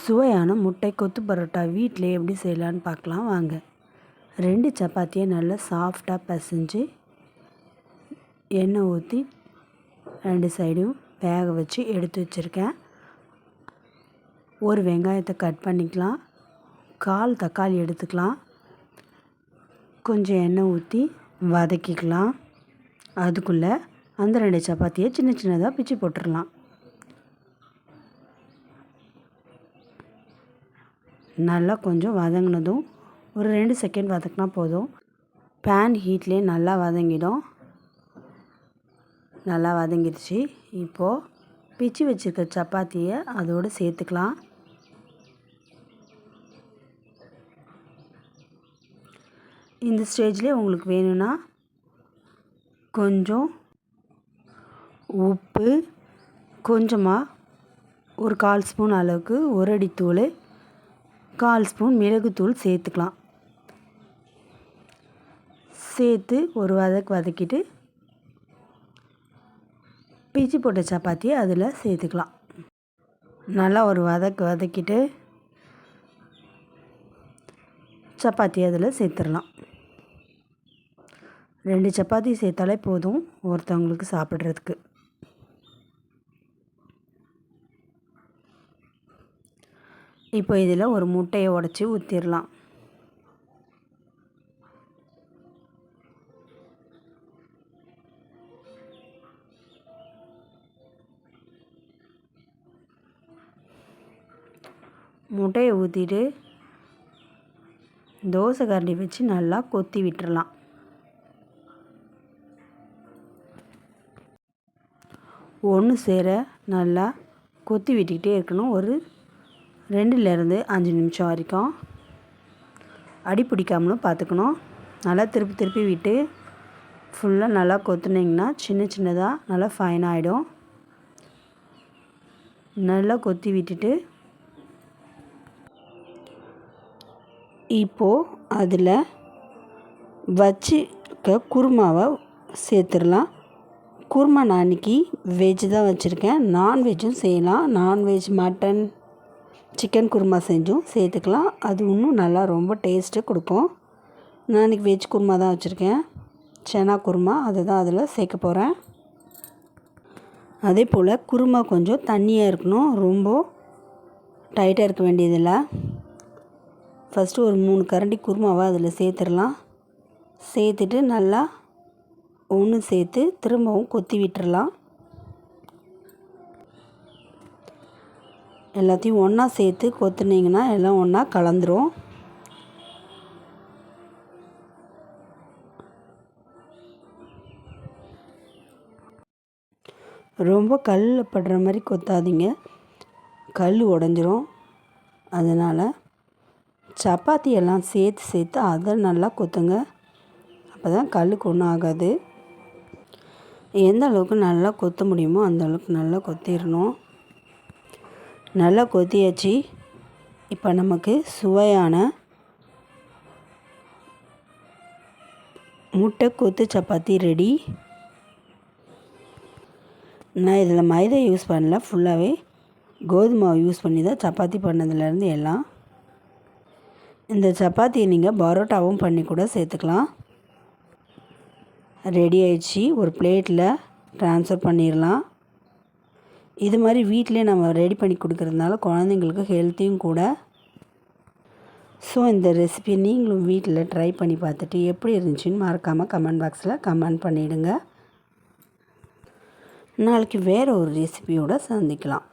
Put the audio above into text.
சுவையான முட்டை கொத்து பரோட்டா வீட்டிலே எப்படி செய்யலான்னு பார்க்கலாம். வாங்க. ரெண்டு சப்பாத்தியை நல்லா சாஃப்டாக பிசைஞ்சு எண்ணெய் ஊற்றி ரெண்டு சைடும் வேக வச்சு எடுத்து வச்சுருக்கேன். ஒரு வெங்காயத்தை கட் பண்ணிக்கலாம். கால் தக்காளி எடுத்துக்கலாம். கொஞ்சம் எண்ணெய் ஊற்றி வதக்கிக்கலாம். அதுக்குள்ளே அந்த ரெண்டு சப்பாத்தியை சின்ன சின்னதாக பிச்சு போட்டுடலாம் நல்லா கொஞ்சம் வதங்கினதும் ஒரு ரெண்டு செகண்ட் வதக்கினா போதும். பேன் ஹீட்லேயே நல்லா வதங்கிடும். நல்லா வதங்கிடுச்சு. இப்போது பிச்சு வச்சுருக்க சப்பாத்தியை அதோடு சேர்த்துக்கலாம். இந்த ஸ்டேஜ்லேயே உங்களுக்கு வேணும்னா கொஞ்சம் உப்பு கொஞ்சமாக ஒரு கால் ஸ்பூன் அளவுக்கு ஒரு அடி தூள் கால் ஸ்பூன் மிளகுத்தூள் சேர்த்துக்கலாம். சேர்த்து ஒரு வதக்கு வதக்கிட்டு பிச்சு போட்ட சப்பாத்தியை அதில் சேர்த்துக்கலாம். நல்லா ஒரு வதக்கு வதக்கிட்டு சப்பாத்தி அதில் சேர்த்துடலாம். ரெண்டு சப்பாத்தி சேர்த்தாலே போதும் ஒருத்தவங்களுக்கு சாப்பிட்றதுக்கு. இப்போ இதில் ஒரு முட்டையை உடச்சி ஊற்றிடலாம் முட்டையை ஊற்றிட்டு தோசை கரண்டி வச்சு நல்லா கொத்தி விட்டுறலாம். ஒன்று சேர நல்லா கொத்தி விட்டுக்கிட்டே இருக்கணும். ஒரு ரெண்டுலேருந்து அஞ்சு நிமிஷம் வரைக்கும் அடி பிடிக்காமலும் பார்த்துக்கணும். நல்லா திருப்பி திருப்பி விட்டு ஃபுல்லாக நல்லா கொத்துனிங்கன்னா சின்ன சின்னதாக நல்லா ஃபைன் ஆகிடும் நல்லா கொத்தி விட்டுட்டு இப்போது அதில் வச்சுக்க குருமாவை சேர்த்துடலாம். குருமா நான் அன்றைக்கி வெஜ் தான் வச்சுருக்கேன். நான்வெஜ்ஜும் செய்யலாம். நான்வெஜ் மட்டன் சிக்கன் குருமா செஞ்சும் சேர்த்துக்கலாம். அது இன்னும் நல்லா ரொம்ப டேஸ்ட்டு கொடுக்கும் நான் இன்றைக்கி வெஜ் குருமா தான் வச்சுருக்கேன். சனா குருமா அதை தான் அதில் சேர்க்க போகிறேன் அதே போல் குருமா கொஞ்சம் தண்ணியாக இருக்கணும். ரொம்ப டைட்டாக இருக்க வேண்டியதில்லை. ஃபஸ்ட்டு ஒரு மூணு கரண்டி குருமாவை அதில் சேர்த்துடலாம். சேர்த்துட்டு நல்லா ஒன்று சேர்த்து திரும்பவும் கொத்தி விட்டுறலாம். எல்லாத்தையும் ஒன்றா சேர்த்து கொத்துனீங்கன்னா எல்லாம் ஒன்றா கலந்துரும். ரொம்ப கல்லில் படுற மாதிரி கொத்தாதீங்க. கல் உடஞ்சிரும். அதனால் சப்பாத்தி எல்லாம் சேர்த்து சேர்த்து அதை நல்லா கொத்துங்க. அப்போ தான் கல்லுக்கு ஒன்றும் ஆகாது. எந்த அளவுக்கு நல்லா கொத்த முடியுமோ அந்த அளவுக்கு நல்லா கொத்திடணும் நல்லா கொத்தியாச்சு இப்போ நமக்கு சுவையான முட்டை கொத்து சப்பாத்தி ரெடி நான் இதில் மைதா யூஸ் பண்ணல ஃபுல்லாகவே கோதுமை யூஸ் பண்ணி தான் சப்பாத்தி பண்ணதுலேருந்து எல்லாம். இந்த சப்பாத்தியை நீங்கள் பரோட்டாவும் பண்ணி கூட சேர்த்துக்கலாம். ரெடி ஆயிடுச்சு. ஒரு பிளேட்டில் ட்ரான்ஸ்ஃபர் பண்ணிடலாம் இது மாதிரி வீட்டிலே நம்ம ரெடி பண்ணி கொடுக்குறதுனால குழந்தைங்களுக்கு ஹெல்த்தியும் கூட. ஸோ இந்த ரெசிபியை நீங்களும் வீட்டில் ட்ரை பண்ணி பார்த்துட்டு எப்படி இருந்துச்சுன்னு மறக்காமல் கமெண்ட் பாக்ஸில் கமெண்ட் பண்ணிவிடுங்க நாளைக்கு வேறு ஒரு ரெசிபியோடு சந்திக்கலாம்.